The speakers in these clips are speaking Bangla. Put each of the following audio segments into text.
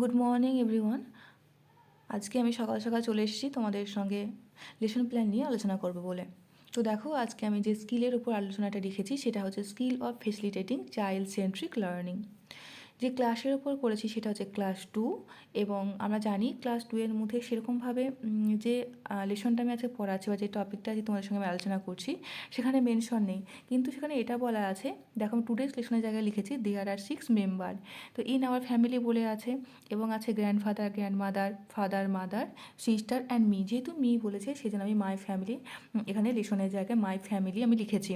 গুড মর্নিং এভরিওয়ান আজকে আমি সকাল সকাল চলে এসেছি তোমাদের সঙ্গে লেসন প্ল্যান নিয়ে আলোচনা করব বলে। তো দেখো, আজকে আমি যে স্কিলের উপর আলোচনাটা লিখেছি সেটা হচ্ছে skill of facilitating child centric learning যে ক্লাসের ওপর করেছি সেটা হচ্ছে ক্লাস টু এবং আমরা জানি ক্লাস টু এর মধ্যে সেরকমভাবে যে লেসনটা আমি আজকে পড়াচ্ছি বা যে টপিকটা আজকে তোমাদের সঙ্গে আমি আলোচনা করছি, সেখানে মেনশন নেই। কিন্তু সেখানে এটা বলা আছে, দেখো আমি টুডেজ লেসনের জায়গায় লিখেছি দেয়ার আর সিক্স মেম্বার তো ইন আওয়ার ফ্যামিলি বলে আছে এবং আছে grandfather grandmother father mother sister and me যেহেতু মি বলেছে সেই জন্য আমি মাই ফ্যামিলি এখানে লেসনের জায়গায় মাই ফ্যামিলি আমি লিখেছি।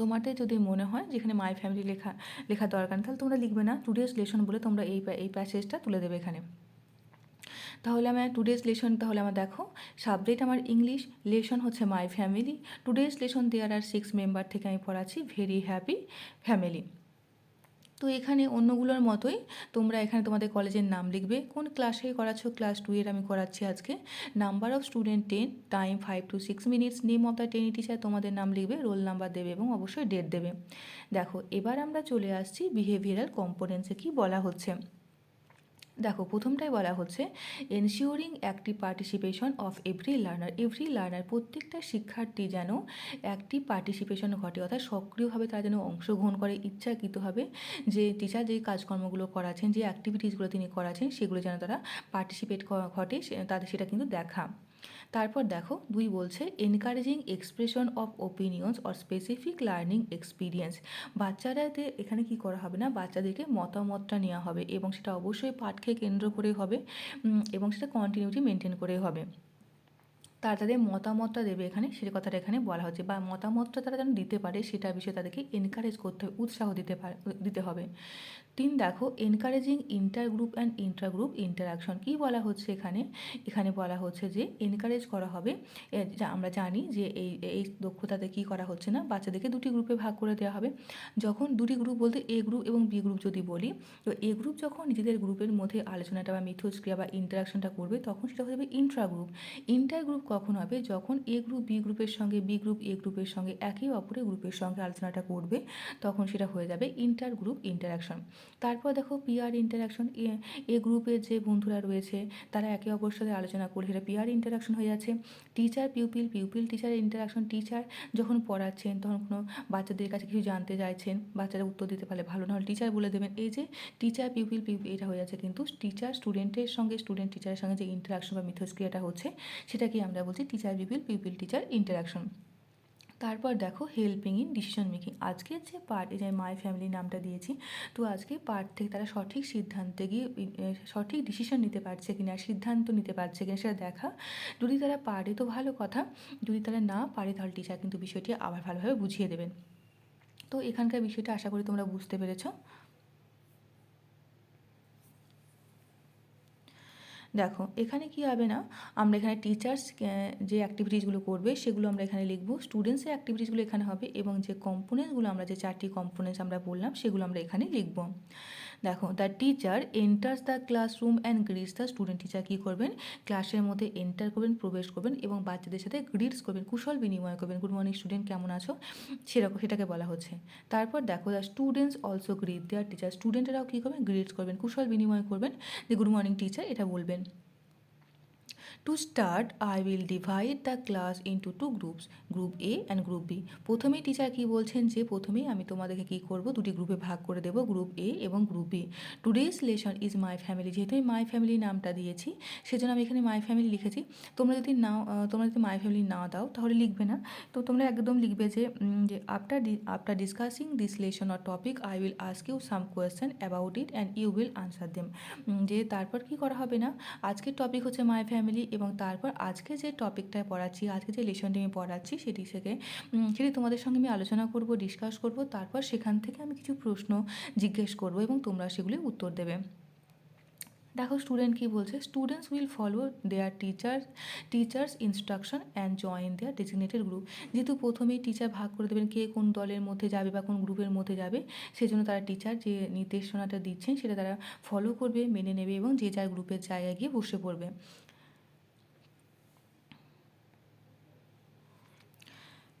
তোমাদের যদি মনে হয় যেখানে মাই ফ্যামিলি লেখা লেখা দরকার, তাহলে তোমরা লিখবে না। টুডেজ লেসন বলে তোমরা এই এই প্যাসেজটা তুলে দেবে এখানে। তাহলে আমার টুডেজ লেসন তাহলে আমার দেখো সাবজেক্ট আমার ইংলিশ লেসন হচ্ছে my family today's lesson there are six member থেকে আমি পড়াচ্ছি ভেরি হ্যাপি ফ্যামিলি তো এখানে অন্যগুলোর মতোই তোমরা এখানে তোমাদের কলেজের নাম লিখবে। কোন ক্লাসে করাচ্ছ? ক্লাস টুয়ের আমি করাচ্ছি আজকে। Number of student ten time five to six minutes name of the ten teacher তোমাদের নাম লিখবে রোল নাম্বার দেবে এবং অবশ্যই ডেট দেবে। দেখো, এবার আমরা চলে আসছি বিহেভিয়ারাল কম্পোনেন্টসে কি বলা হচ্ছে। দেখো, প্রথমটাই বলা হচ্ছে ensuring active participation of every learner every learner প্রত্যেকটা শিক্ষার্থী যেন একটি পার্টিসিপেশন ঘটে, অর্থাৎ সক্রিয়ভাবে তারা যেন অংশগ্রহণ করে, ইচ্ছাকৃতভাবে যে টিচার যে কাজকর্মগুলো করাছেন যে অ্যাক্টিভিটিসগুলো তিনি করাছেন সেগুলো যেন তারা পার্টিসিপেট ঘটে তাদের সেটা কিন্তু দেখা। তারপর দেখো, দুই বলছে encouraging expression of opinions or specific learning experience বাচ্চারাদের এখানে কি করা হবে না? বাচ্চাদেরকে মতামতটা নেওয়া হবে এবং সেটা অবশ্যই পাঠকে কেন্দ্র করে হবে এবং সেটা কন্টিনিউটি মেনটেন করে হবে। তারা তাদের মতামতটা দেবে এখানে সে কথাটা এখানে বলা হচ্ছে, বা মতামতটা তারা যেন দিতে পারে, সেটা বিষয়ে তাদেরকে এনকারেজ করতে হবে উৎসাহ দিতে পারে, দিতে হবে। তিন দেখো encouraging inter group and inter group interaction কী বলা হচ্ছে এখানে? এখানে বলা হচ্ছে যে এনকারেজ করা হবে। আমরা জানি যে এই এই দক্ষতাতে কী করা হচ্ছে না? বাচ্চাদেরকে দুটি গ্রুপে ভাগ করে দেওয়া হবে। যখন দুটি গ্রুপ বলতে এ গ্রুপ এবং বি গ্রুপ যদি বলি, তো এ গ্রুপ যখন নিজেদের গ্রুপের মধ্যে আলোচনাটা বা মিথস্ক্রিয়া বা ইন্টারাকশনটা করবে, তখন সেটা হয়ে যাবে ইন্ট্রা গ্রুপ ইন্টার গ্রুপ কখন হবে? যখন এ গ্রুপ বি গ্রুপের সঙ্গে বি গ্রুপ এ গ্রুপের সঙ্গে, একে অপরের গ্রুপের সঙ্গে আলোচনাটা করবে, তখন সেটা হয়ে যাবে ইন্টার গ্রুপ ইন্টারাকশন তারপর দেখো পিআর ইন্টারাকশন এ গ্রুপের যে বন্ধুরা রয়েছে, তারা একে অপরের সাথে আলোচনা করে, সেটা পিআর ইন্টারাকশন হয়ে যাচ্ছে। Teacher pupil pupil teacher interaction teacher যখন পড়াচ্ছেন, তখন কোনো বাচ্চাদের কাছে কিছু জানতে চাইছেন, বাচ্চারা উত্তর দিতে পারলে ভালো না হলে টিচার বলে দেবেন, এই যে টিচার পিউপিল পিউপিল এটা হয়ে যাচ্ছে কিন্তু টিচার স্টুডেন্টের সঙ্গে স্টুডেন্ট টিচারের সঙ্গে যে ইন্টারাকশন বা মিথস্ক্রিয়াটা হচ্ছে, সেটাকে আমরা বলছি teacher pupil pupil teacher interaction তারপর দেখো হেল্পিং ইন ডিসিশন মেকিং আজকে যে পার্ট এই যে মাই ফ্যামিলি নামটা দিয়েছি, তো আজকে পার্ট থেকে তারা সঠিক সিদ্ধান্তে গিয়ে সঠিক ডিসিশন নিতে পারছে কি না সিদ্ধান্ত নিতে পারছে কিনা সেটা দেখা। যদি তারা পারে তো ভালো কথা, যদি তারা না পারে তাহলে টিচার কিন্তু বিষয়টি আবার ভালোভাবে বুঝিয়ে দেবেন। তো এখানকার বিষয়টা আশা করি তোমরা বুঝতে পেরেছ। দেখো, এখানে কি হবে না? আমরা এখানে টিচার্স যে অ্যাক্টিভিটিসগুলো করবে, সেগুলো আমরা এখানে লিখব। স্টুডেন্টসের অ্যাক্টিভিটিসগুলো এখানে হবে এবং যে কম্পোনেন্টসগুলো আমরা, যে চারটি কম্পোনেন্টস আমরা বললাম, সেগুলো আমরা এখানে লিখব। দেখো the teacher enters the classroom and greets the student teacher কী করবেন? ক্লাসের মধ্যে এন্টার করবেন, প্রবেশ করবেন এবং বাচ্চাদের সাথে গ্রিটস করবেন, কুশল বিনিময় করবেন। গুড মর্নিং স্টুডেন্ট কেমন আছো? সেরকম, সেটাকে বলা হচ্ছে। তারপর দেখো the students also greet their teacher স্টুডেন্টেরাও কী করবেন? গ্রিটস করবেন, কুশল বিনিময় করবেন। যে গুড মর্নিং টিচার এটা বলবেন। To start I will divide the class into two two groups group A and group B প্রথমেই টিচার কী বলছেন যে প্রথমেই আমি তোমাদেরকে কী করব? দুটি গ্রুপে ভাগ করে দেবো গ্রুপ এ এবং group B today's lesson is my family যেহেতু আমি মাই ফ্যামিলি নামটা দিয়েছি, সেজন্য আমি এখানে মাই ফ্যামিলি লিখেছি। তোমরা যদি নাও তোমরা যদি মাই ফ্যামিলি না দাও, তাহলে লিখবে না। তো তোমরা একদম লিখবে যে যে after after discussing this lesson or topic I will ask you some question about it and you will answer them যে তারপর কি করা হবে না? আজকের টপিক হচ্ছে মাই ফ্যামিলি এবং তারপর আজকে যে টপিকটা পড়াচ্ছি, আজকে যে লেসনটি আমি পড়াচ্ছি সেটি থেকে সেটি তোমাদের সঙ্গে আমি আলোচনা করব ডিসকাস করব, তারপর সেখান থেকে আমি কিছু প্রশ্ন জিজ্ঞেস করব এবং তোমরা সেগুলি উত্তর দেবে। দেখো স্টুডেন্ট কি বলছে students will follow their teacher teacher's instruction and join their designated group যেহেতু প্রথমেই টিচার ভাগ করে দেবেন কে কোন দলের মধ্যে যাবে বা কোন গ্রুপের মধ্যে যাবে, সেজন্য তারা টিচার যে নির্দেশনাটা দিচ্ছেন সেটা তারা ফলো করবে, মেনে নেবে এবং যে যার গ্রুপের জায়গায় গিয়ে বসে পড়বে।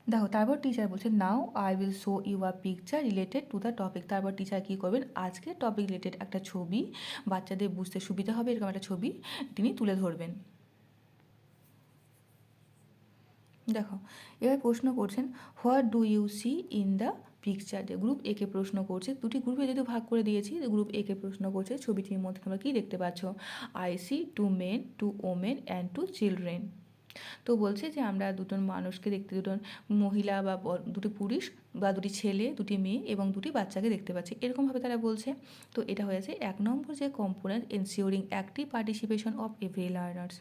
দেখো, তারপর টিচার বলছে now I will show you a picture related to the topic তারপর টিচার কী করবেন? আজকে টপিক রিলেটেড একটা ছবি, বাচ্চাদের বুঝতে সুবিধা হবে, এরকম একটা ছবি তিনি তুলে ধরবেন। দেখো, এবার প্রশ্ন করছেন what do you see in the picture যে গ্রুপ একে প্রশ্ন করছে, দুটি গ্রুপে যেহেতু ভাগ করে দিয়েছি গ্রুপ একে প্রশ্ন করছে, ছবিটির মধ্যে তোমরা কী দেখতে পাচ্ছ? I see two men two women and two children তো বলছে যে আমরা দুজন মানুষকে দেখতে, দুজন মহিলা বা দুটি পুরুষ বা দুটি ছেলে, দুটি মেয়ে এবং দুটি বাচ্চাকে দেখতে পাচ্ছি। এরকমভাবে তারা বলছে। তো এটা হয়েছে এক নম্বর যে component ensuring active participation of every learners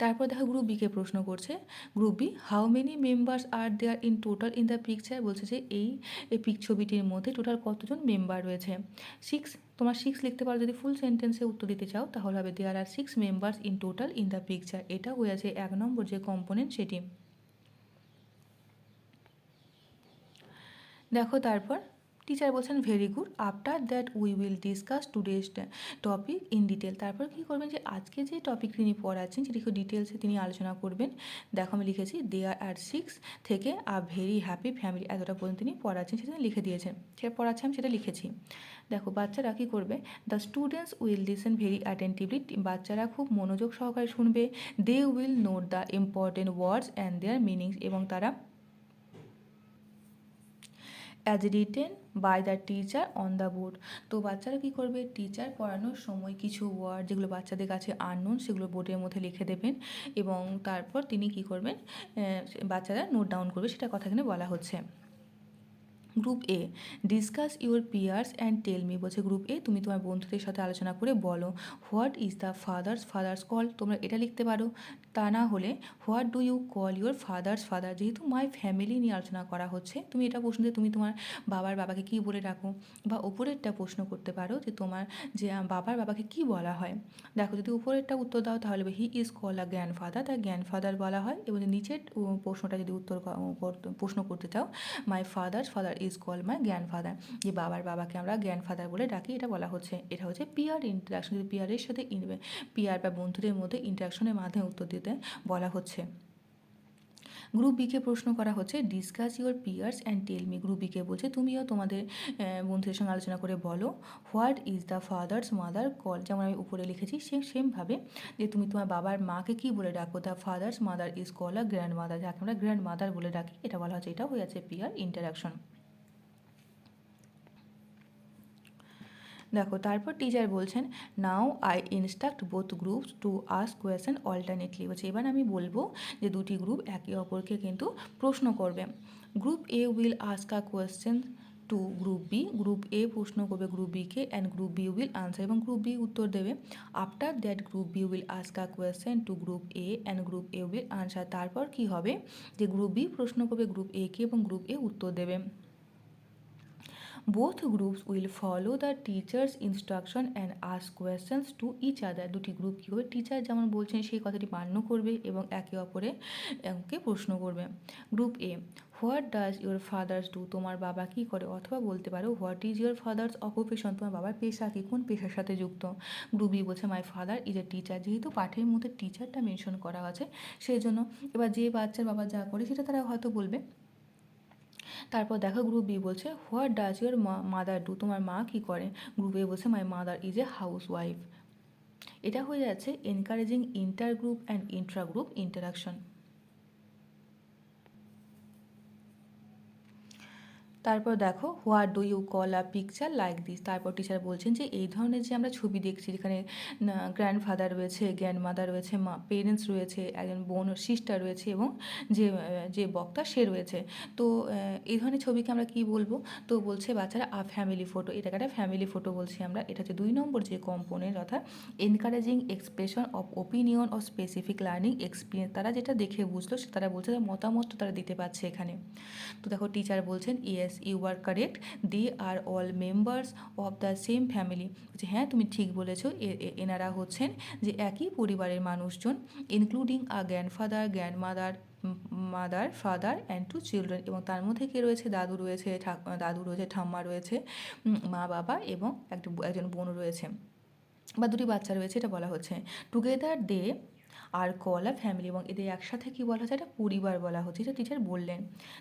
তারপর দেখো গ্রুপ বিকে প্রশ্ন করছে। Group B how many members are there in total in the picture বলছে যে এই পিক ছবিটির মধ্যে টোটাল কতজন মেম্বার রয়েছে? সিক্স তোমার সিক্স লিখতে পারো, যদি ফুল সেন্টেন্সে উত্তর দিতে চাও, তাহলে হবে there are six members in total in the picture এটা হয়ে আছে এক নম্বর যে কম্পোনেন্ট সেটি। দেখো তারপর টিচার বলছেন very good after that we will discuss today's topic in detail তারপর কী করবেন যে, আজকে যে টপিক তিনি পড়াচ্ছেন, সেটি খুব ডিটেলসে তিনি আলোচনা করবেন। দেখো আমি লিখেছি দেয়ার আর সিক্স থেকে আ ভেরি হ্যাপি ফ্যামিলি এতটা পর্যন্ত তিনি পড়াচ্ছেন, সেটা লিখে দিয়েছেন। সেটা পড়াচ্ছে আমি সেটা লিখেছি। দেখো, বাচ্চারা কী করবে? The students will listen very attentively বাচ্চারা খুব মনোযোগ সহকারে শুনবে। They will note the important words and their meanings এবং তারা as written by the teacher on the board তো বাচ্চারা কী করবে? টিচার পড়ানোর সময় কিছু ওয়ার্ড যেগুলো বাচ্চাদের কাছে আননোন সেগুলো বোর্ডের মধ্যে লিখে দেবেন এবং তারপর তিনি কী করবেন? বাচ্চারা নোট ডাউন করবে, সেটা কথা এখানে বলা হচ্ছে। Group A discuss your peers and tell me বলছে গ্রুপ এ তুমি তোমার বন্ধুদের সাথে আলোচনা করে বলো what is the father's father's call তোমরা এটা লিখতে পারো। তা না হলে what do you call your father's father যেহেতু মাই ফ্যামিলি নিয়ে আলোচনা করা হচ্ছে, তুমি এটা প্রশ্ন যে তুমি তোমার বাবার বাবাকে কী বলে ডাকো বা ওপরেরটা প্রশ্ন করতে পারো যে তোমার যে বাবার বাবাকে কী বলা হয়। দেখো, যদি উপরেরটা উত্তর দাও তাহলে হি ইজ কল আ জ্ঞান ফাদার তার জ্ঞান ফাদার বলা হয়। এবং নিচের প্রশ্নটা যদি উত্তর প্রশ্ন করতে চাও my father's father is call my grandfather যে বাবার বাবাকে আমরা জ্ঞান ফাদার বলে ডাকি, এটা বলা হচ্ছে, এটা হচ্ছে পিয়ার ইন্টারাকশন যদি পিয়ারের সাথে পিয়ার বা বন্ধুদের মধ্যে ইন্টারাকশনের মাধ্যমে উত্তর দিতে বলা হচ্ছে। গ্রুপ বিকে প্রশ্ন করা হচ্ছে discuss your peers and tell me group বিকে বলছে, তুমিও তোমাদের বন্ধুদের সঙ্গে আলোচনা করে বলো what is the father's mother call যেমন আমি উপরে লিখেছি সেম সেমভাবে, যে তুমি তোমার বাবার মাকে কী বলে ডাকো? The father's mother is call a grandmother যাকে আমরা গ্র্যান্ড মাদার বলে ডাকি, এটা বলা হচ্ছে এটা হয়ে আছে পিয়ার ইন্টারাকশন দেখো, তারপর টিচার বলছেন now I instruct both groups to ask question alternately বলছে, এবার আমি বলব যে দুটি গ্রুপ একে অপরকে কিন্তু প্রশ্ন করবে। Group A will ask a question to group B group A প্রশ্ন করবে group bike and group B will answer এবং গ্রুপ বি উত্তর দেবে। After that group B will ask a question to group A and group A will answer তারপর কি হবে? যে গ্রুপ বি প্রশ্ন করবে গ্রুপ এ কে এবং গ্রুপ এ উত্তর দেবে। Both groups will follow the teacher's instruction and ask questions to each other দুটি গ্রুপ কী করবে টিচার যেমন বলছেন, সেই কথাটি মান্য করবে এবং একে অপরে একে প্রশ্ন করবে। Group A what does your father's do তোমার বাবা কী করে? অথবা বলতে পারো what is your father's occupation তোমার বাবার পেশা কি? কোন পেশার সাথে যুক্ত? গ্রুপ বি বলছে my father is a teacher যেহেতু পাঠের মধ্যে টিচারটা মেনশন করা আছে, সেই জন্য এবার যে বাচ্চার বাবা যা করে, সেটা তারা হয়তো বলবে। তারপর দেখো গ্রুপ বি বলছে what does your mother do তোমার মা কী করে? গ্রুপ এ বলছে my mother is a housewife এটা হয়ে যাচ্ছে encouraging inter group and intra group interaction তারপর দেখো what do you call a picture like this তারপর টিচার বলছেন যে, এই ধরনের যে আমরা ছবি দেখছি, যেখানে গ্র্যান্ডফাদার রয়েছে গ্র্যান্ড মাদার রয়েছে, মা পেরেন্টস রয়েছে, একজন বোন সিস্টার রয়েছে এবং যে যে বক্তা সে রয়েছে। তো এই ধরনের ছবিকে আমরা কি বলব? তো বলছে বাচ্চারা আ ফ্যামিলি ফটো এটাকে একটা ফ্যামিলি ফটো বলছি আমরা। এটা হচ্ছে দুই নম্বর যে কম্পোনেন্ট অর্থাৎ encouraging expression of opinion of specific learning experience তারা যেটা দেখে বুঝলো সে- তারা বলছে মতামত তারা দিতে পারছে এখানে। তো দেখো টিচার বলছেন yes you are correct they are all members of the same family বলছে হ্যাঁ তুমি ঠিক বলেছ এনারা হচ্ছেন যে একই পরিবারের মানুষজন including a grandfather grandmother mother father and two children এবং তার মধ্যে কে রয়েছে? দাদু রয়েছে দাদু রয়েছে, ঠাম্মা রয়েছে মা বাবা এবং একটা একজন বোন রয়েছে। বা দুটি বাচ্চা রয়েছে, এটা বলা হচ্ছে। টুগেদার দে আর কলা ফ্যামিলি এবং এদের একসাথে কী বলা হচ্ছে এটা পরিবার বলা হচ্ছে। এটা টিচার বললেন।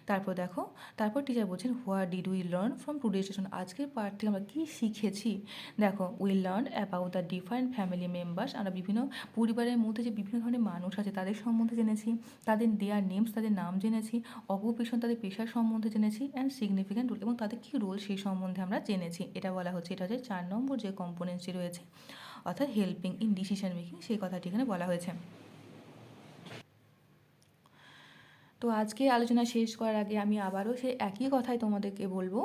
তারপর দেখো, তারপর টিচার বলছেন what did we learn from today session আজকের পার্ট থেকে আমরা কী শিখেছি? দেখো we learn about the different family members আমরা বিভিন্ন পরিবারের মধ্যে যে বিভিন্ন ধরনের মানুষ আছে, তাদের সম্বন্ধে জেনেছি, তাদের দেয়ার নেমস তাদের নাম জেনেছি অকুপেশন তাদের পেশার সম্বন্ধে জেনেছি অ্যান্ড সিগনিফিক্যান্ট রোল এবং তাদের কী রোল সেই সম্বন্ধে আমরা জেনেছি। এটা বলা হচ্ছে, এটা হচ্ছে চার নম্বর যে কম্পোনেন্টসটি রয়েছে। অর্থাৎ হেল্পিং ইন ডিসিশন মেকিং সেই কথাটি এখানে বলা হয়েছে। তো আজকে আলোচনা শেষ করার আগে আমি আবারও সেই একই কথাই তোমাদেরকে বলব।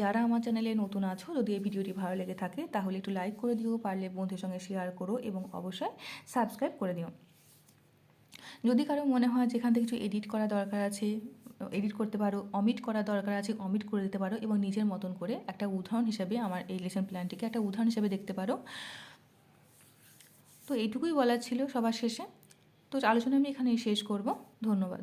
যারা আমার চ্যানেলে নতুন আছো, যদি এই ভিডিওটি ভালো লেগে থাকে, তাহলে একটু লাইক করে দিও, পারলে বন্ধুদের সঙ্গে শেয়ার করো এবং অবশ্যই সাবস্ক্রাইব করে দিও। যদি কারও মনে হয় যেখান থেকে কিছু এডিট করা দরকার আছে এডিট করতে পারো অমিট করা দরকার আছে অমিট করে দিতে পারো এবং নিজের মতন করে একটা উদাহরণ হিসাবে আমার এই লেসন প্ল্যানটিকে একটা উদাহরণ হিসাবে দেখতে পারো। তো এইটুকুই বলার ছিল সবার শেষে। তো আলোচনা আমি এখানেই শেষ করব। ধন্যবাদ।